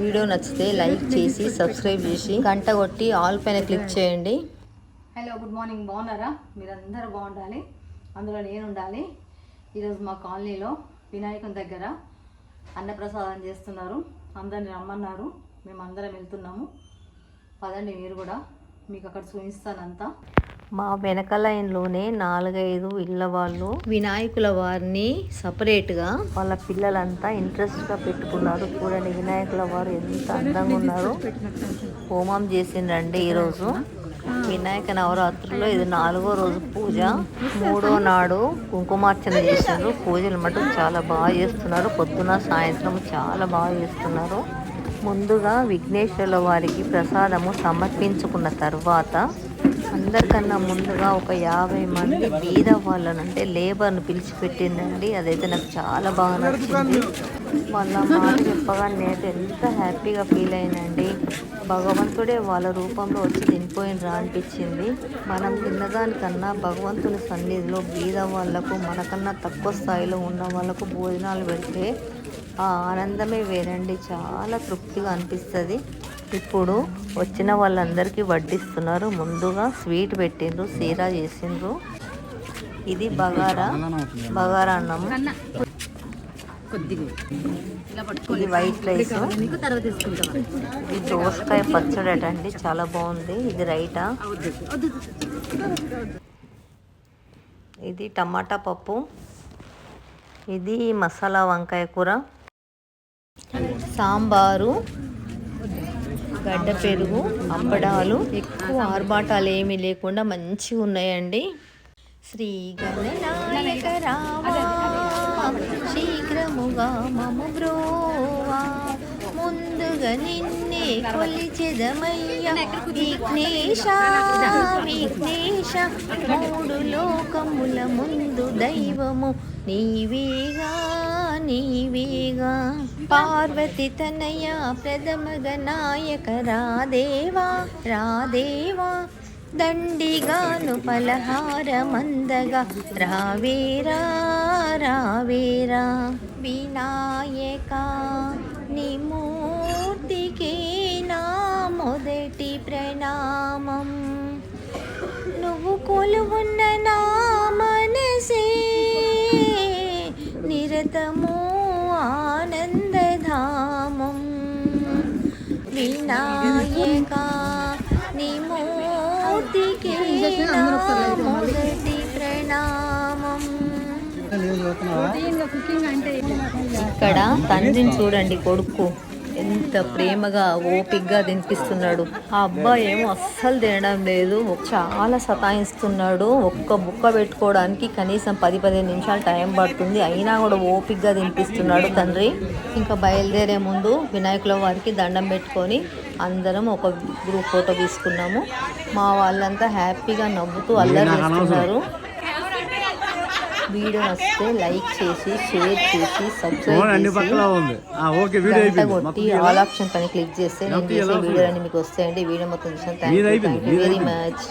Video నచ్చితే like చేసి subscribe చేసి గంట కొట్టి ఆల్ పైన క్లిక్ చేయండి. హలో గుడ్ మార్నింగ్ బాగున్నారా? మీరందరూ బాగుండాలి. అందులో నేను ఉండాలి ఈరోజు మా కాలనీలో వినాయకుని దగ్గర అన్నప్రసాదం చేస్తున్నారు. అందరిని రమ్మన్నారు. మేము అందరం వెళ్తున్నాము. పదండి మీరు కూడా. మీకు అక్కడ చూపిస్తానంతా. మా వెనక లైన్లోనే నాలుగైదు ఇళ్ళ వాళ్ళు వినాయకుల వారిని సపరేట్గా వాళ్ళ పిల్లలంతా ఇంట్రెస్ట్గా పెట్టుకున్నారు. చూడండి వినాయకుల వారు ఎంత అందంగా ఉన్నారు. హోమం చేసిండ్రండి ఈరోజు. వినాయక నవరాత్రుల్లో ఇది నాలుగో రోజు పూజ. మూడో నాడు కుంకుమార్చన చేసిండ్రు. పూజలు మటుకు చాలా బాగా చేస్తున్నారు. పొద్దున సాయంత్రం చాలా బాగా చేస్తున్నారు. ముందుగా విఘ్నేశ్వరుల వారికి ప్రసాదము సమర్పించుకున్న తర్వాత అందరికన్నా ముందుగా ఒక యాభై మంది బీద వాళ్ళని అంటే లేబర్ను పిలిచిపెట్టిందండి. అదైతే నాకు చాలా బాగా నచ్చింది. వాళ్ళ మాట చెప్పగా నేను ఎంత హ్యాపీగా ఫీల్ అయినండి భగవంతుడే వాళ్ళ రూపంలో వచ్చి తినిపోయినరా అనిపించింది. మనం తిన్నదానికన్నా భగవంతుని సన్నిధిలో బీద వాళ్ళకు మనకన్నా తక్కువ స్థాయిలో ఉన్న వాళ్ళకు భోజనాలు పెడితే ఆ ఆనందమే వేరండి. చాలా తృప్తిగా అనిపిస్తుంది. ఇప్పుడు వచ్చిన వాళ్ళందరికీ వడ్డిస్తున్నారు. ముందుగా స్వీట్ పెట్టిండ్రు సీరా చేసిండ్రు. ఇది బగారా బగారా ఇలా ఇది వైట్ రైస్. ఇది దోసకాయ పచ్చడి అండి చాలా బాగుంది. ఇది రైటా? ఇది టమాటా పప్పు. ఇది మసాలా వంకాయ కూర. సాంబారు గడ్డ పెరుగు అప్పడాలు. ఎక్కువ ఆర్భాటాలు ఏమీ లేకుండా మంచిగా ఉన్నాయండి. శ్రీ గణనాయక శీఘ్రముగా మము బ్రోవా. ముందుగా నిన్నే కొలిచెదమయ్య. విఘ్నేశ విఘ్నేశ మూడు లోకముల ముందు దైవము నీవేగా. నీవేగా. పార్వతి తనయ ప్రథమగ నాయక. రాదేవా రాదేవా దండిగాను పలహార మందగా. రావేరా రావేరా. వినాయక నిమూర్తికే నా మొదటి ప్రణామం. నువ్వు కొలువున్న నా మనసే. నిరతము వినాయక నిమోతికి మొదటి ప్రణామం. ఇక్కడ తండ్రిని చూడండి కొడుకు. ఎంత ప్రేమగా ఓపిగ్గా తినిపిస్తున్నాడు. ఆ అబ్బాయి ఏమో అస్సలు తినడం లేదు. చాలా సతాయిస్తున్నాడు. ఒక్క బుక్క పెట్టుకోవడానికి కనీసం పది పదిహేను నిమిషాలు టైం పడుతుంది. అయినా కూడా ఓపిగ్గా తినిపిస్తున్నాడు తండ్రి. ఇంకా బయలుదేరే ముందు వినాయకుల వారికి దండం పెట్టుకొని అందరం ఒక గ్రూప్ ఫోటో తీసుకున్నాము. మా వాళ్ళంతా హ్యాపీగా నవ్వుతూ అల్లరి చేస్తున్నారు. వీడియో నచ్చితే లైక్ చేసి షేర్ చేసి సబ్స్క్రైబ్ అన్ని చేసి పక్కల ఉంది. ఆ, ఓకే వీడియో కొట్టి ఆల్ ఆప్షన్ పైన క్లిక్ చేస్తే నేను చేసే వీడియోలన్నీ మీకు వస్తాయండి. వీడియో మొత్తం చూసాను థ్యాంక్ యూ వెరీ మచ్